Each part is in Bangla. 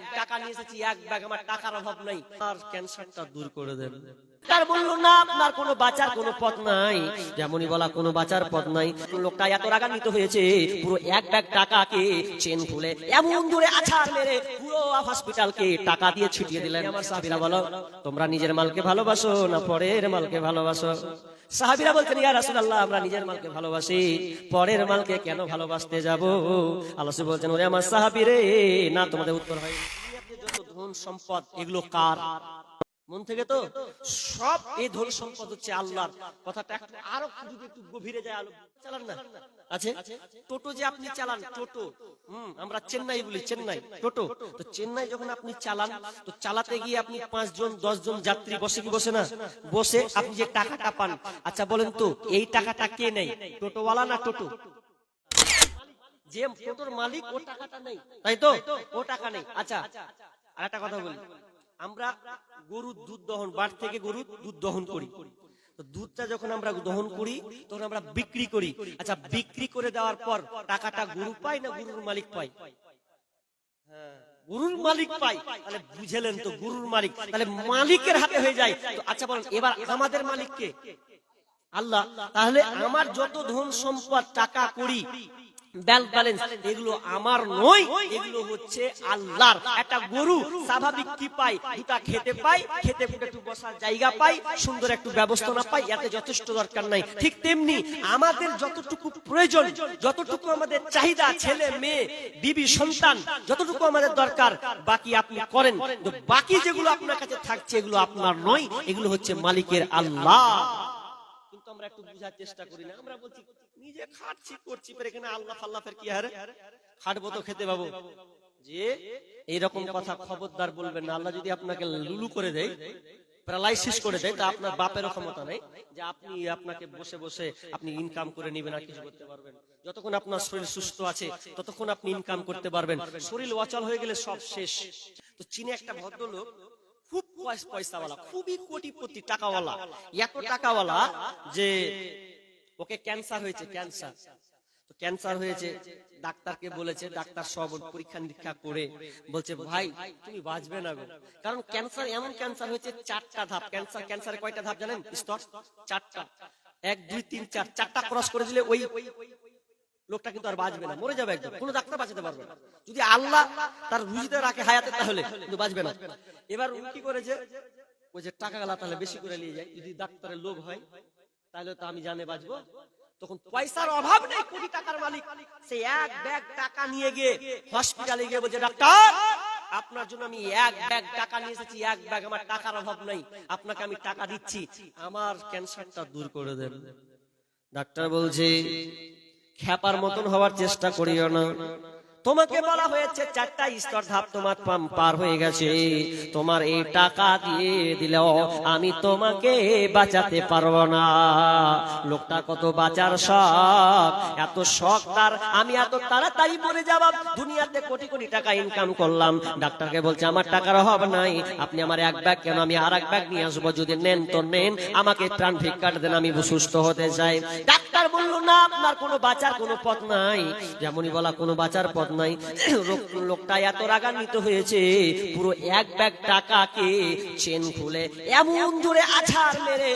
ব্যাগ টাকা নিয়ে এসেছি, এক ব্যাগ, আমার টাকার অভাব নাই। আর ক্যান্সারটা দূর করে দেন। তার বলল না আপনার কোনো বাঁচার কোনো পথ নাই। যেমনই বলা কোনো বাঁচার পথ নাই। লোকটা এত রাগান্বিত হয়েছে পুরো এক ব্যাগ টাকাকে চেন খুলে এমন দূরে আছাড় মেরে পুরো হসপিটালকে টাকা দিয়ে ছিটিয়ে দিলেন। আমার সাহাবিরা বলো। তোমরা নিজের মালকে ভালোবাসো না পরের মালকে ভালোবাসো? সাহাবিরা বলছেন ইয়া রাসূলুল্লাহ আমরা নিজের মালকে ভালোবাসি। পরের মালকে কেন ভালোবাসতে যাব? আল্লাহ বলছেন ওরে আমার সাহাবীরে না তোমাদের উত্তর হয় ধন সম্পদ এগুলো কার? মন থেকে তো সব এই ধন সম্পদ হচ্ছে আল্লাহর। কথাটা একটু আরও যদি একটু গভীরে যায়, আলো চালান না। আছে? টোটো যে আপনি চালান, টোটো। হুম, আমরা চেন্নাই বলি, চেন্নাই। টোটো। তো চেন্নাই যখন আপনি চালান, তো চালাতে গিয়ে আপনি পাঁচ জন দশ জন যাত্রী বসে কি বসে না? বসে আপনি যে টাকাটা পান। আচ্ছা বলেন তো, এই টাকাটা কে নেই টোটোওয়ালা না টোটো? যে টোটোর মালিক, ও টাকাটা নেই। তাই তো? ও টাকা নেই। আচ্ছা আর একটা কথা বলি। আমরা গরুর দুধ দহন বাট থেকে গরুর দুধ দহন করি। দুধটা যখন আমরা দহন করি তখন আমরা বিক্রি করি। আচ্ছা বিক্রি করে দেওয়ার পর টাকাটা গরু পায় না গরুর মালিক পায়? হ্যাঁ, গরুর মালিক পাই তাহলে বুঝেলেন তো গরুর মালিক। তাহলে মালিকের হাতে হয়ে যায়। তো আচ্ছা বলেন এবার আমাদের মালিককে? আল্লাহ তাহলে আমার যত ধন সম্পদ টাকা করি যতটুকু প্রয়োজন, যতটুকু আমাদের চাহিদা, ছেলে, মেয়ে, বিবি, সন্তান, যতটুকু আমাদের দরকার, বাকি আপনি করেন। বাকি যেগুলো আপনার কাছে থাকছে, এগুলো আপনার নয়, এগুলো হচ্ছে মালিকের আল্লাহ। কিন্তু আমরা একটু বুঝার চেষ্টা করি না, আমরা বলছি নিজে খাটছি করছি আল্লাহ কি হারে খাটবো তো খেতে পাবো। যে এইরকম কথা খবরদার বলবেন না। আল্লাহ যদি আপনাকে লুলু করে দেয় আপনার যতক্ষণ আপনার শরীর সুস্থ আছে, ততক্ষণ আপনি ইনকাম করতে পারবেন। শরীর অচল হয়ে গেলে সব শেষ। তো চীনে একটা ভদ্রলোক খুব পয়স- পয়সাওয়ালা খুবই কোটিপতি টাকাওয়ালা। এত টাকাওয়ালা যে ওকে ক্যান্সার হয়েছে, ক্যান্সার। তো ক্যান্সার হয়েছে, ডাক্তারকে বলেছে, ডাক্তার সব পরীক্ষা নিরীক্ষা করে বলছে, ভাই, তুমি বাঁচবে না গো। কারণ ক্যান্সার, এমন ক্যান্সার হয়েছে চারটা ধাপ। ক্যান্সার, ক্যান্সারে কয়টা ধাপ জানেন? স্তর চারটা। এক, দুই, তিন, চার, চারটা ক্রস করে দিলে ওই লোকটা কিন্তু আর বাঁচবে না, মরে যাবে একদম। কোনো ডাক্তার বাঁচাতে পারবে না। যদি আল্লাহ তার রুজিতে রাখে হায়াতে, তাহলে কিন্তু বাঁচবে না। এবার উনি কি করেছে? ওই যে টাকা গালা তাহলে বেশি করে নিয়ে যায়। যদি ডাক্তারের লোভ হয় তাহলে তো আমি জানে বাঁচবো তখন পয়সার অভাব নেই কোটি টাকার মালিক। সে এক ব্যাগ টাকা নিয়ে গিয়ে হসপিটালে গিয়ে বলছে ডাক্তার আপনার জন্য আমি এক ব্যাগ টাকা নিয়ে এসেছি এক ব্যাগ আমার টাকার অভাব নাই আপনাকে আমি টাকা দিচ্ছি আমার ক্যান্সারটা দূর করে দেন। ডাক্তার বলছে খ্যাপার মতন হওয়ার চেষ্টা করিও না। তোমাকে বলা হয়েছে চারটা স্তর ধাপ তোমার পার হয়ে গেছে। তোমার এই টাকা দিয়ে দিলেও আমি তোমাকে বাঁচাতে পারব না। লোকটা কত বাঁচার শখ। এত শখ তার। আমি এত তাড়াতাড়ি মরে যাব। দুনিয়াতে কোটি কোটি টাকা ইনকাম করলাম। ডাক্তারকে বলছে আমার টাকার অভাব নাই। আপনি আমার এক ব্যাগ কেন? আমি আর এক ব্যাগ নিয়ে আসব। যদি নেন তো নেন। আমাকে প্রাণ ভিক্ষাট দেন আমি সুস্থ হতে চাই। ডাক্তার বলল না আপনার কোনো বাঁচার কোনো পথ নাই। যেমনই বলা কোনো বাঁচার পথ নাই। লোক- লোকটা এত রাগান্বিত হয়েছে, পুরো এক ব্যাগ টাকাকে চেন খুলে এমন জোরে আছাড় মেরে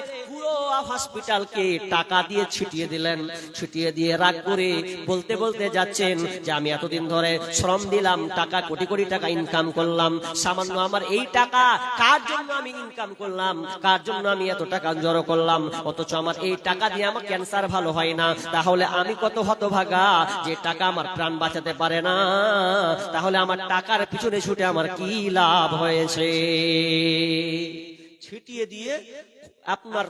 হসপিটালকে টাকা দিয়ে ছিটিয়ে দিলেন, ছিটিয়ে দিয়ে রাগ করে বলতে বলতে যাচ্ছেন যে আমি এতদিন ধরে শ্রম দিলাম, টাকা, কোটি কোটি টাকা ইনকাম করলাম। সামান্য আমার এই টাকা, কার জন্য আমি ইনকাম করলাম? কার জন্য আমি এত টাকা জড়ো করলাম? অথচ আমার এই টাকা দিয়ে আমার ক্যান্সার ভালো হয় না। তাহলে আমি কত হতভাগা যে টাকা আমার প্রাণ বাঁচাতে পারে না? তাহলে আমার টাকার পিছনে ছুটে আমার কি লাভ হয়েছে? ছিটিয়ে দিয়ে আপনার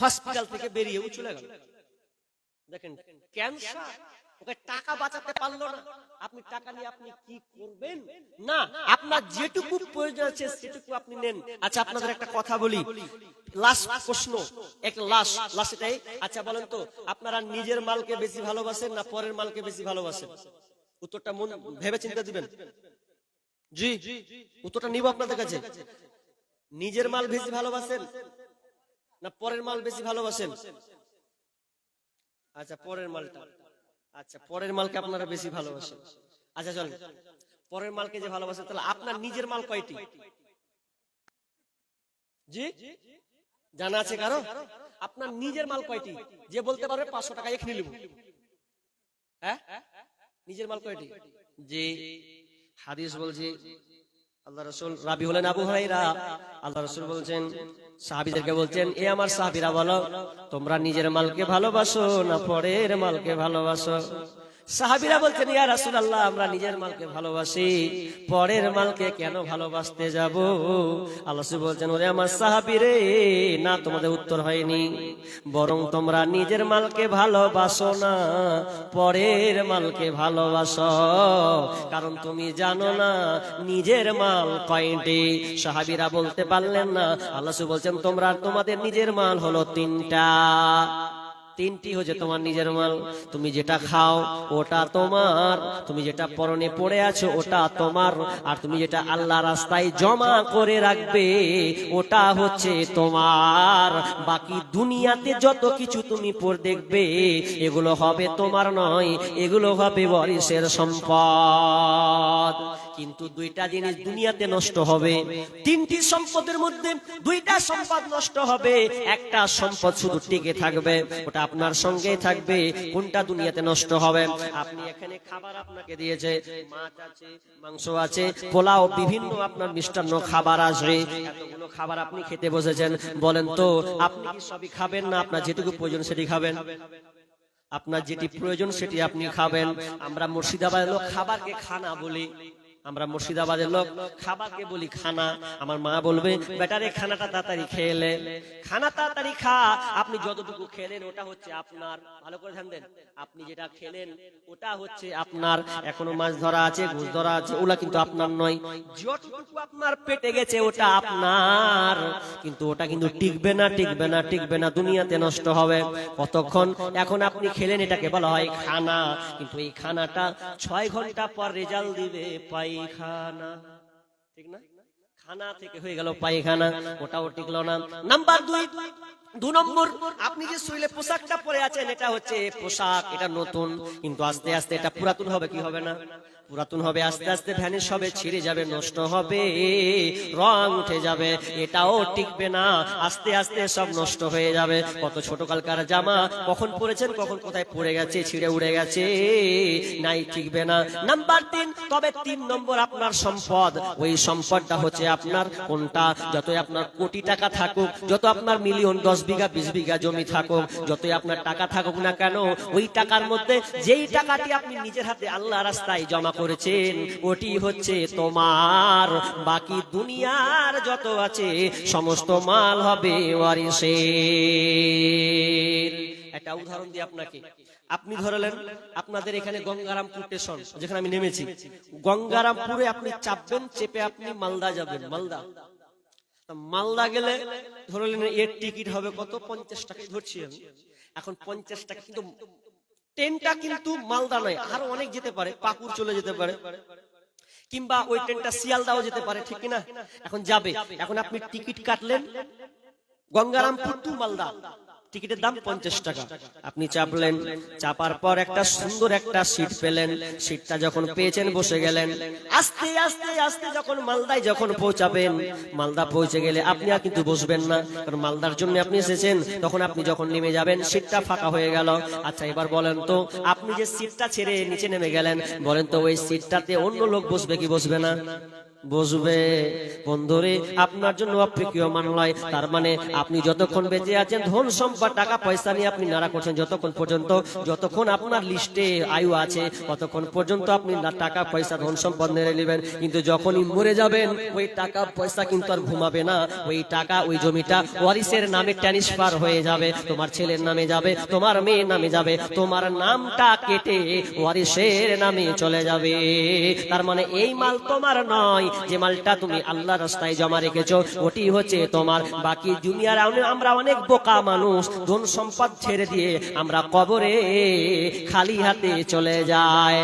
হসপিটাল থেকে বেরিয়েও চলে গেল। দেখেন ক্যান্সার ওকে টাকা বাঁচাতে পারল না। আপনি টাকা নিয়ে আপনি কি করবেন? না, আপনার যেটুকু প্রয়োজন আছে সেটুকু আপনি নেন। আচ্ছা আপনাদের একটা কথা বলি। লাস্ট প্রশ্ন, এক লাস্ট লাস্ট এটাই। আচ্ছা বলেন তো, আপনারা নিজের মালকে বেশি ভালোবাসেন না পরের মালকে বেশি ভালোবাসেন? উত্তরটা মন, ভেবে চিন্তা দিবেন। জি, উত্তরটা নিব আপনাদের কাছে। নিজের মাল বেশি ভালোবাসেন? না পরের মাল বেশি ভালোবাসেন? আচ্ছা পরের মালটা। আচ্ছা পরের মালকে আপনারা বেশি ভালোবাসেন। আচ্ছা চল পরের মালকে যে ভালোবাসেন তাহলে আপনার নিজের মাল কয়টি? জি? জানা আছে কারও? আপনার নিজের মাল কয়টি? যে বলতে পারবে পাঁচশো টাকা এখানে নিব হ্যাঁ? নিজের মাল কয়টি? জি। হাদিস বলছে আল্লাহ রসুল রাবি হলেন আবু হাইরা আল্লাহ রসুল বলছেন, সাহাবিদেরকে বলছেন, এ আমার সাহাবিরা বলো, তোমরা নিজের মালকে ভালোবাসো না পরের মালকে ভালোবাসো? সাহাবিরা বলছেন, ইয়া রাসুল আল্লাহ আমরা নিজের মালকে ভালোবাসি, পরের মালকে কেন ভালোবাসতে যাব? আল্লাহ বলছেন, ওরে আমার সাহাবিরে, না, তোমাদের উত্তর হয়নি। বরং তোমরা নিজের মালকে ভালোবাসো না, পরের মালকে ভালোবাসো। কারণ তুমি জানো না, নিজের মাল কয়টি? সাহাবিরা বলতে পারলেন না। আল্লাহ বলছেন, তোমরা তোমাদের নিজের মাল হলো তিনটা। তিনটি হচ্ছে তোমার নিজের মাল। তুমি যেটা খাও, ওটা তোমার। তুমি যেটা পরনে পড়ে আছো, ওটা তোমার। আর তুমি যেটা আল্লাহ রাস্তায় জমা করে রাখবে, ওটা হচ্ছে তোমার। বাকি দুনিয়াতে যত কিছু তুমি পর দেখবে, এগুলো হবে তোমার নয়, এগুলো হবে বরিসের সম্পদ। কিন্তু দুইটা জিনিস দুনিয়াতে নষ্ট হবে। তিনটি সম্পদের মধ্যে দুইটা সম্পদ নষ্ট হবে। একটা সম্পদ শুধু টিকে থাকবে, ওটা আপনার সঙ্গেই থাকবে, কোনটা দুনিয়াতে নষ্ট হবে? আপনি এখানে খাবার আপনাকে দিয়েছে, মাছ আছে, মাংস আছে, পোলাও, বিভিন্ন আপনার মিষ্টান্ন খাবার আসবে। এতগুলো খাবার আপনি খেতে বসেছেন। বলেন তো, আপনি সবই খাবেন না? আপনার যেটুকু প্রয়োজন সেটি খাবেন। আপনার যেটি প্রয়োজন সেটি আপনি খাবেন। আমরা মুর্শিদাবাদের লোক খাবারকে খানা বলি। আমরা মুর্শিদাবাদের লোক, খাবারকে বলি খানা। আমার মা বলবে বেটারে খানাটা তাড়াতাড়ি খেলে খানা তাড়াতাড়ি খা, আপনি যতটুকু খেলেন, ওটা হচ্ছে আপনার। ভালো করে ধ্যান দেন আপনি যেটা খেলেন, ওটা হচ্ছে আপনার। এখনও মাছ ধরা আছে, ঘুষ ধরা আছে ওটা কিন্তু আপনার নয়। যতটুকু আপনার পেটে গেছে, ওটা আপনার। কিন্তু ওটা কিন্তু টিকবে না টিকবে না টিকবে না, দুনিয়াতে নষ্ট হবে। কতক্ষণ? এখন আপনি খেলেন, এটাকে বলা হয় খানা। কিন্তু এই খানাটা ছয় ঘণ্টা পর রেজাল্ট দিবে পায়খানা ঠিক না? খানা থেকে হয়ে গেল পায়খানা ওটাও টিকলো না। নাম্বার দুই দু নম্বর আপনি যে শরীরে পোশাকটা পরে আছেন এটা হচ্ছে পোশাক এটা নতুন। কিন্তু আস্তে আস্তে এটা পুরাতন হবে কি হবে না? পুরাতন হবে আস্তে আস্তে ভ্যানিশ হবে ছিঁড়ে যাবে নষ্ট হবে রং উঠে যাবে এটাও টিকবে না। আস্তে আস্তে সব নষ্ট হয়ে যাবে। কত ছোট কালকার জামা কখন পরেছেন কখন কোথায় পড়ে গেছে ছিঁড়ে উড়ে গেছে নাই টিকবে না। নাম্বার তিন তবে তিন নম্বর আপনার সম্পদ ওই সম্পদটা হচ্ছে আপনার কোনটা? যতই আপনার কোটি টাকা থাকুক, যত আপনার মিলিয়ন, দশ বিঘা, বিশ বিঘা জমি থাকুক, যতই আপনার টাকা থাকুক না কেন, ওই টাকার মধ্যে যেই টাকাটি আপনি নিজের হাতে আল্লাহ রাস্তায় জমা করেছেন, ওটি হচ্ছে তোমার। বাকি দুনিয়ার যত আছে, সমস্ত মাল হবে ওয়ারিসের। একটা উদাহরণ দিই আপনাকে। আপনি ধরলেন আপনাদের এখানে গঙ্গারামপুর স্টেশন যেখানে আমি নেমেছি। গঙ্গারামপুরে আপনি চাপবেন, চেপে আপনি মালদা যাবেন, মালদা। মালদা গেলে ধরলেন এর টিকিট হবে কত? পঞ্চাশ টাকা। ধরছি আমি। এখন পঞ্চাশ টাকা কিন্তু ট্রেনটা কিন্তু মালদা নয়, আরও অনেক যেতে পারে পাকুর চলে যেতে পারে। কিংবা ওই ট্রেনটা শিয়ালদাও যেতে পারে, ঠিক না এখন যাবে। এখন আপনি টিকিট কাটলেন গঙ্গারামপুর টু মালদা। টিকিটের দাম পঞ্চাশ টাকা। আপনি চাপলেন চাপার পর একটা সুন্দর একটা সিট পেলেন। সিটটা যখন পেয়েছেন, বসে গেলেন। আস্তে আস্তে আস্তে যখন মালদায় যখন পৌঁছাবেন, মালদা পৌঁছে গেলে আপনি আর কিন্তু বসবেন না। কারণ মালদার জন্য আপনি এসেছেন, তখন আপনি যখন নেমে যাবেন, সিটটা ফাঁকা হয়ে গেল। আচ্ছা এবার বলেন তো, আপনি যে সিটটা ছেড়ে নিচে নেমে গেলেন, বলেন তো ওই সিটটাতে অন্য লোক বসবে কি বসবে না? বসবে বন্ধুরে, আপনার জন্য অপ্রিয় মানলয় তার মানে আপনি যতক্ষণ বেঁচে আছেন, ধন সম্পদ, টাকা পয়সা নিয়ে আপনি নাড়া করছেন, যতক্ষণ পর্যন্ত, যতক্ষণ আপনার লিস্টে আয়ু আছে, ততক্ষণ পর্যন্ত আপনি টাকা পয়সা, ধন সম্পদ নেড়ে নেবেন। কিন্তু যখনই মরে যাবেন, ওই টাকা পয়সা কিন্তু আর ঘুমাবে না। ওই টাকা, ওই জমিটা ওয়ারিসের নামে ট্রান্সফার হয়ে যাবে, তোমার ছেলের নামে যাবে, তোমার মেয়ের নামে যাবে, তোমার নামটা কেটে ওয়ারিসের নামে চলে যাবে। তার মানে এই মাল তোমার নয় যে মালটা তুমি আল্লাহ রাস্তায় জমা রেখেছো, ওটি হচ্ছে তোমার। বাকি দুনিয়ার আমরা অনেক বোকা মানুষ, ধন সম্পদ ছেড়ে দিয়ে আমরা কবরে খালি হাতে চলে যায়